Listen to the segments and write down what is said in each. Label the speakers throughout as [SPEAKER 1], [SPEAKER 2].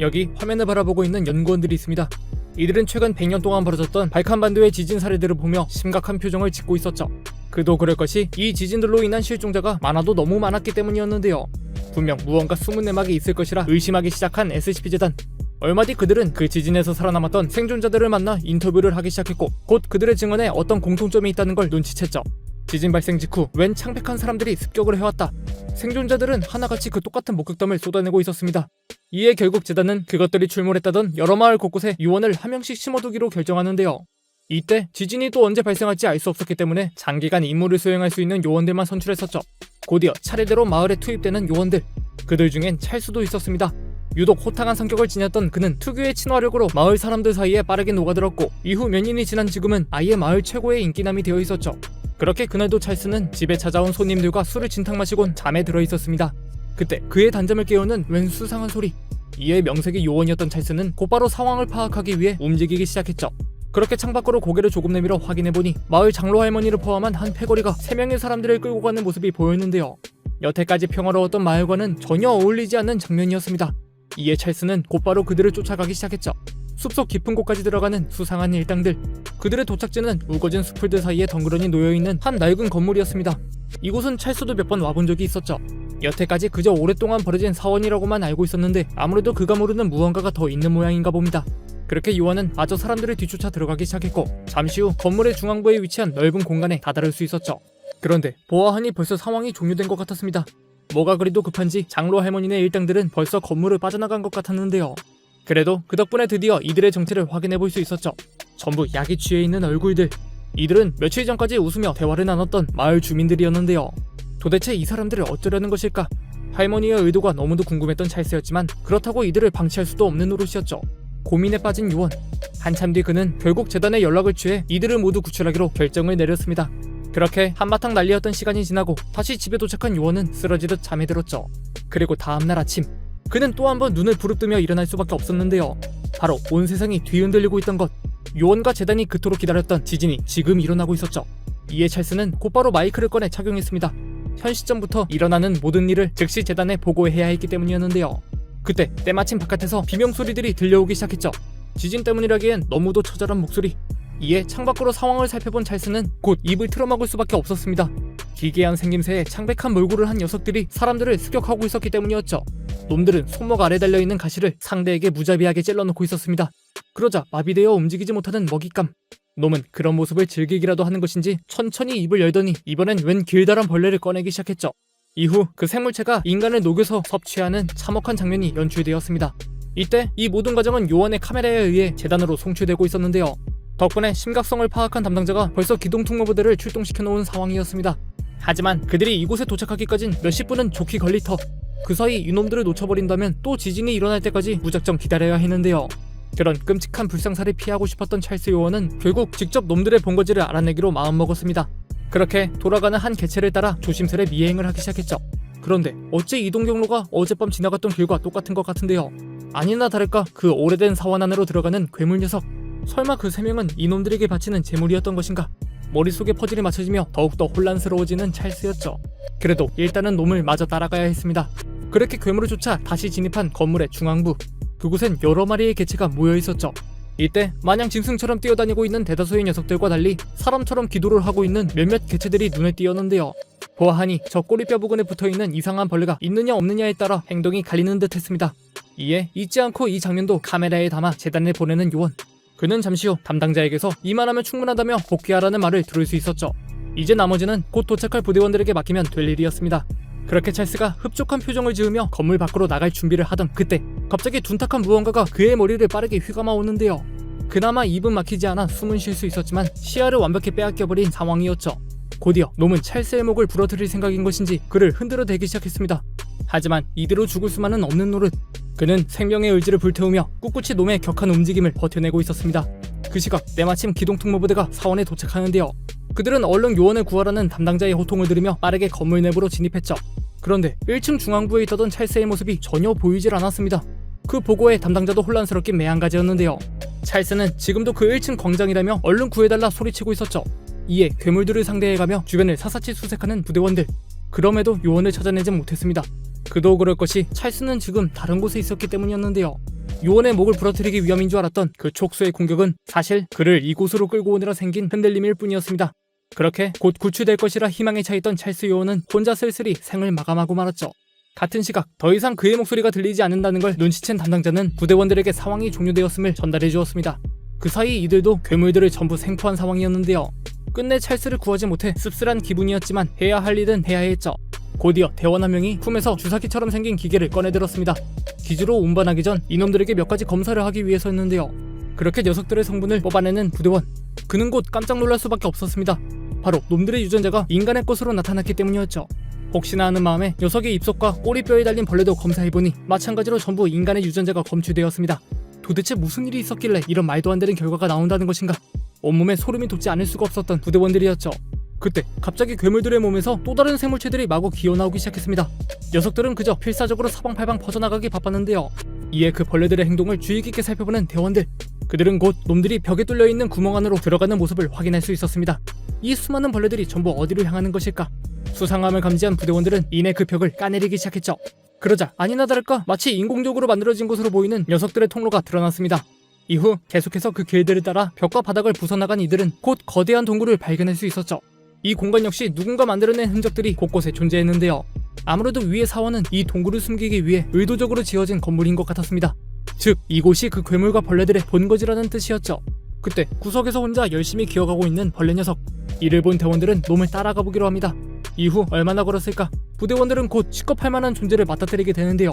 [SPEAKER 1] 여기 화면을 바라보고 있는 연구원들이 있습니다. 이들은 최근 100년 동안 벌어졌던 발칸반도의 지진 사례들을 보며 심각한 표정을 짓고 있었죠. 그도 그럴 것이 이 지진들로 인한 실종자가 많아도 너무 많았기 때문이었는데요. 분명 무언가 숨은 내막이 있을 것이라 의심하기 시작한 SCP-재단. 얼마 뒤 그들은 그 지진에서 살아남았던 생존자들을 만나 인터뷰를 하기 시작했고 곧 그들의 증언에 어떤 공통점이 있다는 걸 눈치챘죠. 지진 발생 직후 웬 창백한 사람들이 습격을 해왔다. 생존자들은 하나같이 그 똑같은 목격담을 쏟아내고 있었습니다. 이에 결국 재단은 그것들이 출몰했다던 여러 마을 곳곳에 유언을 한 명씩 심어두기로 결정하는데요. 이때 지진이 또 언제 발생할지 알 수 없었기 때문에 장기간 임무를 수행할 수 있는 요원들만 선출했었죠. 곧이어 차례대로 마을에 투입되는 요원들. 그들 중엔 찰수도 있었습니다. 유독 호탕한 성격을 지녔던 그는 특유의 친화력으로 마을 사람들 사이에 빠르게 녹아들었고 이후 몇 년이 지난 지금은 아예 마을 최고의 인기남이 되어 있었죠. 그렇게 그날도 찰스는 집에 찾아온 손님들과 술을 진탕 마시곤 잠에 들어 있었습니다. 그때 그의 단잠을 깨우는 웬 수상한 소리. 이에 명색이 요원이었던 찰스는 곧바로 상황을 파악하기 위해 움직이기 시작했죠. 그렇게 창밖으로 고개를 조금 내밀어 확인해보니 마을 장로 할머니를 포함한 한 패거리가 세 명의 사람들을 끌고 가는 모습이 보였는데요. 여태까지 평화로웠던 마을과는 전혀 어울리지 않는 장면이었습니다. 이에 찰스는 곧바로 그들을 쫓아가기 시작했죠. 숲속 깊은 곳까지 들어가는 수상한 일당들. 그들의 도착지는 우거진 숲풀들 사이에 덩그러니 놓여있는 한 낡은 건물이었습니다. 이곳은 찰스도 몇 번 와본 적이 있었죠. 여태까지 그저 오랫동안 벌어진 사원이라고만 알고 있었는데 아무래도 그가 모르는 무언가가 더 있는 모양인가 봅니다. 그렇게 요원은 마저 사람들을 뒤쫓아 들어가기 시작했고 잠시 후 건물의 중앙부에 위치한 넓은 공간에 다다를 수 있었죠. 그런데 보아하니 벌써 상황이 종료된 것 같았습니다. 뭐가 그리도 급한지 장로 할머니네 일당들은 벌써 건물을 빠져나간 것 같았는데요. 그래도 그 덕분에 드디어 이들의 정체를 확인해 볼 수 있었죠. 전부 약이 취해 있는 얼굴들. 이들은 며칠 전까지 웃으며 대화를 나눴던 마을 주민들이었는데요. 도대체 이 사람들을 어쩌려는 것일까? 할머니의 의도가 너무도 궁금했던 찰스였지만 그렇다고 이들을 방치할 수도 없는 노릇이었죠. 고민에 빠진 요원. 한참 뒤 그는 결국 재단에 연락을 취해 이들을 모두 구출하기로 결정을 내렸습니다. 그렇게 한바탕 난리였던 시간이 지나고 다시 집에 도착한 요원은 쓰러지듯 잠에 들었죠. 그리고 다음날 아침 그는 또 한 번 눈을 부릅뜨며 일어날 수밖에 없었는데요. 바로 온 세상이 뒤흔들리고 있던 것. 요원과 재단이 그토록 기다렸던 지진이 지금 일어나고 있었죠. 이에 찰스는 곧바로 마이크를 꺼내 착용했습니다. 현 시점부터 일어나는 모든 일을 즉시 재단에 보고해야 했기 때문이었는데요. 그때 때마침 바깥에서 비명 소리들이 들려오기 시작했죠. 지진 때문이라기엔 너무도 처절한 목소리. 이에 창밖으로 상황을 살펴본 찰스는 곧 입을 틀어막을 수밖에 없었습니다. 기괴한 생김새에 창백한 몰골을 한 녀석들이 사람들을 습격하고 있었기 때문이었죠. 놈들은 손목 아래 달려있는 가시를 상대에게 무자비하게 찔러놓고 있었습니다. 그러자 마비되어 움직이지 못하는 먹잇감. 놈은 그런 모습을 즐기기라도 하는 것인지 천천히 입을 열더니 이번엔 웬 길다란 벌레를 꺼내기 시작했죠. 이후 그 생물체가 인간을 녹여서 섭취하는 참혹한 장면이 연출되었습니다. 이때 이 모든 과정은 요원의 카메라에 의해 재단으로 송출되고 있었는데요. 덕분에 심각성을 파악한 담당자가 벌써 기동 통로부대를 출동시켜 놓은 상황이었습니다. 하지만 그들이 이곳에 도착하기까진 몇십 분은 좋게 걸릴 터. 그 사이 이놈들을 놓쳐버린다면 또 지진이 일어날 때까지 무작정 기다려야 했는데요. 그런 끔찍한 불상사를 피하고 싶었던 찰스 요원은 결국 직접 놈들의 본거지를 알아내기로 마음먹었습니다. 그렇게 돌아가는 한 개체를 따라 조심스레 미행을 하기 시작했죠. 그런데 어째 이동 경로가 어젯밤 지나갔던 길과 똑같은 것 같은데요. 아니나 다를까 그 오래된 사원 안으로 들어가는 괴물 녀석. 설마 그 세 명은 이놈들에게 바치는 재물이었던 것인가? 머릿속에 퍼즐이 맞춰지며 더욱더 혼란스러워지는 찰스였죠. 그래도 일단은 놈을 마저 따라가야 했습니다. 그렇게 괴물을 쫓아 다시 진입한 건물의 중앙부. 그곳엔 여러 마리의 개체가 모여 있었죠. 이때 마냥 짐승처럼 뛰어다니고 있는 대다수의 녀석들과 달리 사람처럼 기도를 하고 있는 몇몇 개체들이 눈에 띄었는데요. 보아하니 저 꼬리뼈 부근에 붙어있는 이상한 벌레가 있느냐 없느냐에 따라 행동이 갈리는 듯 했습니다. 이에 잊지 않고 이 장면도 카메라에 담아 재단에 보내는 요원. 그는 잠시 후 담당자에게서 이만하면 충분하다며 복귀하라는 말을 들을 수 있었죠. 이제 나머지는 곧 도착할 부대원들에게 맡기면 될 일이었습니다. 그렇게 찰스가 흡족한 표정을 지으며 건물 밖으로 나갈 준비를 하던 그때 갑자기 둔탁한 무언가가 그의 머리를 빠르게 휘감아 오는데요. 그나마 입은 막히지 않아 숨은 쉴 수 있었지만 시야를 완벽히 빼앗겨버린 상황이었죠. 곧이어 놈은 찰스의 목을 부러뜨릴 생각인 것인지 그를 흔들어 대기 시작했습니다. 하지만 이대로 죽을 수만은 없는 노릇. 그는 생명의 의지를 불태우며 꿋꿋이 놈의 격한 움직임을 버텨내고 있었습니다. 그 시각 때마침 기동특무부대가 사원에 도착하는데요. 그들은 얼른 요원을 구하라는 담당자의 호통을 들으며 빠르게 건물 내부로 진입했죠. 그런데 1층 중앙부에 있던 찰스의 모습이 전혀 보이질 않았습니다. 그 보고에 담당자도 혼란스럽긴 매한가지였는데요. 찰스는 지금도 그 1층 광장이라며 얼른 구해달라 소리치고 있었죠. 이에 괴물들을 상대해가며 주변을 사사치 수색하는 부대원들. 그럼에도 요원을 찾아내지 못했습니다. 그도 그럴 것이 찰스는 지금 다른 곳에 있었기 때문이었는데요. 요원의 목을 부러뜨리기 위함인 줄 알았던 그 촉수의 공격은 사실 그를 이곳으로 끌고 오느라 생긴 흔들림일 뿐이었습니다. 그렇게 곧 구출될 것이라 희망에 차있던 찰스 요원은 혼자 쓸쓸히 생을 마감하고 말았죠. 같은 시각 더 이상 그의 목소리가 들리지 않는다는 걸 눈치챈 담당자는 부대원들에게 상황이 종료되었음을 전달해 주었습니다. 그 사이 이들도 괴물들을 전부 생포한 상황이었는데요. 끝내 찰스를 구하지 못해 씁쓸한 기분이었지만 해야 할 일은 해야 했죠. 곧이어 대원 한 명이 품에서 주사기처럼 생긴 기계를 꺼내들었습니다. 기지로 운반하기 전 이놈들에게 몇 가지 검사를 하기 위해서였는데요. 그렇게 녀석들의 성분을 뽑아내는 부대원. 그는 곧 깜짝 놀랄 수밖에 없었습니다. 바로 놈들의 유전자가 인간의 것으로 나타났기 때문이었죠. 혹시나 하는 마음에 녀석의 입속과 꼬리뼈에 달린 벌레도 검사해보니 마찬가지로 전부 인간의 유전자가 검출되었습니다. 도대체 무슨 일이 있었길래 이런 말도 안 되는 결과가 나온다는 것인가? 온몸에 소름이 돋지 않을 수가 없었던 부대원들이었죠. 그때 갑자기 괴물들의 몸에서 또 다른 생물체들이 마구 기어나오기 시작했습니다. 녀석들은 그저 필사적으로 사방팔방 퍼져나가기 바빴는데요. 이에 그 벌레들의 행동을 주의 깊게 살펴보는 대원들. 그들은 곧 놈들이 벽에 뚫려 있는 구멍 안으로 들어가는 모습을 확인할 수 있었습니다. 이 수많은 벌레들이 전부 어디로 향하는 것일까? 수상함을 감지한 부대원들은 이내 그 벽을 까내리기 시작했죠. 그러자 아니나 다를까 마치 인공적으로 만들어진 것으로 보이는 녀석들의 통로가 드러났습니다. 이후 계속해서 그 길들을 따라 벽과 바닥을 부숴나간 이들은 곧 거대한 동굴을 발견할 수 있었죠. 이 공간 역시 누군가 만들어낸 흔적들이 곳곳에 존재했는데요. 아무래도 위의 사원은 이 동굴을 숨기기 위해 의도적으로 지어진 건물인 것 같았습니다. 즉, 이곳이 그 괴물과 벌레들의 본거지라는 뜻이었죠. 그때 구석에서 혼자 열심히 기어가고 있는 벌레 녀석. 이를 본 대원들은 놈을 따라가 보기로 합니다. 이후 얼마나 걸었을까? 부대원들은 곧 취급할 만한 존재를 맞닥뜨리게 되는데요.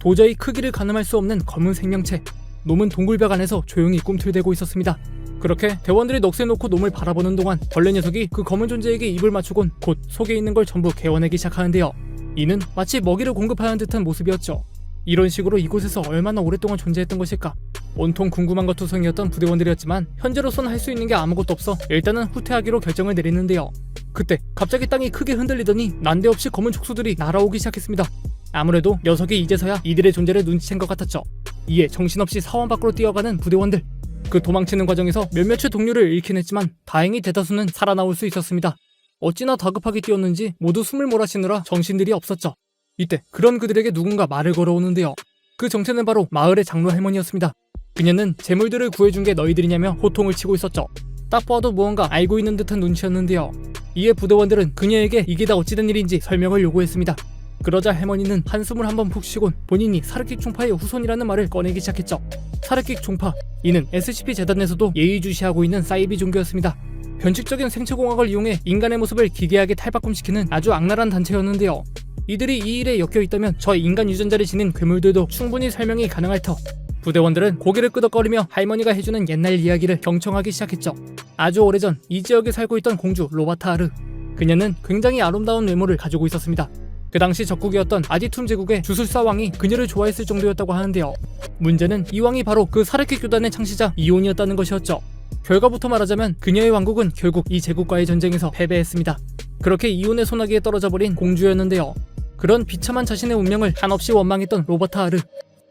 [SPEAKER 1] 도저히 크기를 가늠할 수 없는 검은 생명체. 놈은 동굴벽 안에서 조용히 꿈틀대고 있었습니다. 그렇게 대원들이 넋에 놓고 놈을 바라보는 동안 벌레 녀석이 그 검은 존재에게 입을 맞추곤 곧 속에 있는 걸 전부 개워내기 시작하는데요. 이는 마치 먹이를 공급하는 듯한 모습이었죠. 이런 식으로 이곳에서 얼마나 오랫동안 존재했던 것일까? 온통 궁금한 것 투성이었던 부대원들이었지만 현재로선 할 수 있는 게 아무것도 없어 일단은 후퇴하기로 결정을 내리는데요. 그때 갑자기 땅이 크게 흔들리더니 난데없이 검은 촉수들이 날아오기 시작했습니다. 아무래도 녀석이 이제서야 이들의 존재를 눈치챈 것 같았죠. 이에 정신없이 사원 밖으로 뛰어가는 부대원들. 그 도망치는 과정에서 몇몇의 동료를 잃긴 했지만 다행히 대다수는 살아나올 수 있었습니다. 어찌나 다급하게 뛰었는지 모두 숨을 몰아쉬느라 정신들이 없었죠. 이때 그런 그들에게 누군가 말을 걸어오는데요. 그 정체는 바로 마을의 장로 할머니였습니다. 그녀는 재물들을 구해준 게 너희들이냐며 호통을 치고 있었죠. 딱 봐도 무언가 알고 있는 듯한 눈치였는데요. 이에 부대원들은 그녀에게 이게 다 어찌된 일인지 설명을 요구했습니다. 그러자 할머니는 한숨을 한번 푹 쉬곤 본인이 사르킥 총파의 후손이라는 말을 꺼내기 시작했죠. 사르킥 총파, 이는 SCP 재단에서도 예의주시하고 있는 사이비 종교였습니다. 변칙적인 생체공학을 이용해 인간의 모습을 기괴하게 탈바꿈시키는 아주 악랄한 단체였는데요. 이들이 이 일에 엮여 있다면 저 인간 유전자를 지닌 괴물들도 충분히 설명이 가능할 터. 부대원들은 고개를 끄덕거리며 할머니가 해주는 옛날 이야기를 경청하기 시작했죠. 아주 오래전 이 지역에 살고 있던 공주 로바타르. 그녀는 굉장히 아름다운 외모를 가지고 있었습니다. 그 당시 적국이었던 아디툼 제국의 주술사 왕이 그녀를 좋아했을 정도였다고 하는데요. 문제는 이 왕이 바로 그 사르키 교단의 창시자 이온이었다는 것이었죠. 결과부터 말하자면 그녀의 왕국은 결국 이 제국과의 전쟁에서 패배했습니다. 그렇게 이온의 소나기에 떨어져 버린 공주였는데요. 그런 비참한 자신의 운명을 한없이 원망했던 로버트 아르.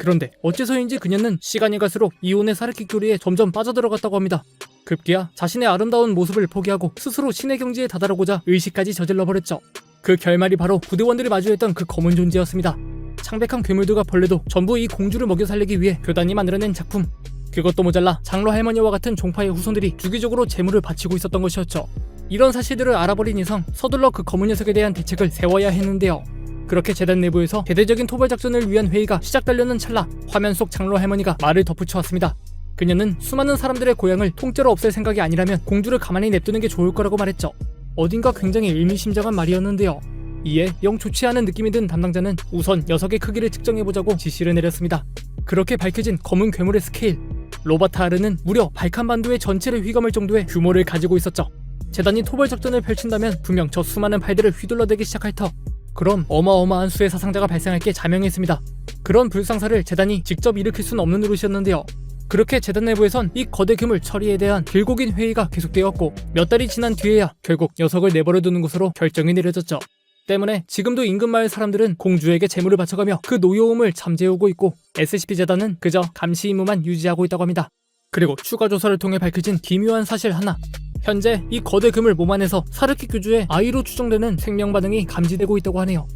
[SPEAKER 1] 그런데 어째서인지 그녀는 시간이 갈수록 이온의 사르키 교리에 점점 빠져들어갔다고 합니다. 급기야 자신의 아름다운 모습을 포기하고 스스로 신의 경지에 다다르고자 의식까지 저질러 버렸죠. 그 결말이 바로 부대원들이 마주했던 그 검은 존재였습니다. 창백한 괴물들과 벌레도 전부 이 공주를 먹여 살리기 위해 교단이 만들어낸 작품. 그것도 모자라 장로 할머니와 같은 종파의 후손들이 주기적으로 재물을 바치고 있었던 것이었죠. 이런 사실들을 알아버린 이상 서둘러 그 검은 녀석에 대한 대책을 세워야 했는데요. 그렇게 재단 내부에서 대대적인 토벌 작전을 위한 회의가 시작되려는 찰나 화면 속 장로 할머니가 말을 덧붙여 왔습니다. 그녀는 수많은 사람들의 고향을 통째로 없앨 생각이 아니라면 공주를 가만히 냅두는 게 좋을 거라고 말했죠. 어딘가 굉장히 의미심장한 말이었는데요. 이에 영 좋지 않은 느낌이 든 담당자는 우선 녀석의 크기를 측정해보자고 지시를 내렸습니다. 그렇게 밝혀진 검은 괴물의 스케일. 로바트 아르는 무려 발칸반도의 전체를 휘감을 정도의 규모를 가지고 있었죠. 재단이 토벌 작전을 펼친다면 분명 저 수많은 팔들을 휘둘러대기 시작할 터. 그럼 어마어마한 수의 사상자가 발생할 게 자명했습니다. 그런 불상사를 재단이 직접 일으킬 수는 없는 노릇이었는데요. 그렇게 재단 내부에선 이 거대 괴물 처리에 대한 길고 긴 회의가 계속되었고 몇 달이 지난 뒤에야 결국 녀석을 내버려 두는 것으로 결정이 내려졌죠. 때문에 지금도 인근 마을 사람들은 공주에게 재물을 바쳐가며 그 노여움을 잠재우고 있고 SCP 재단은 그저 감시 임무만 유지하고 있다고 합니다. 그리고 추가 조사를 통해 밝혀진 기묘한 사실 하나. 현재 이 거대 금을 몸 안에서 사르키 교주의 아이로 추정되는 생명 반응이 감지되고 있다고 하네요.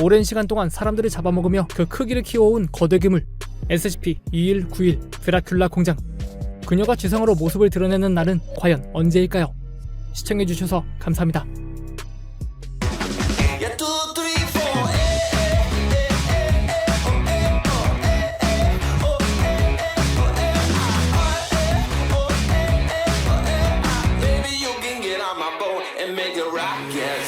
[SPEAKER 1] 오랜 시간 동안 사람들을 잡아먹으며 그 크기를 키워온 거대 괴물. SCP-2191 드라큘라 공장 그녀가 지상으로 모습을 드러내는 날은 과연 언제일까요? 시청해주셔서 감사합니다.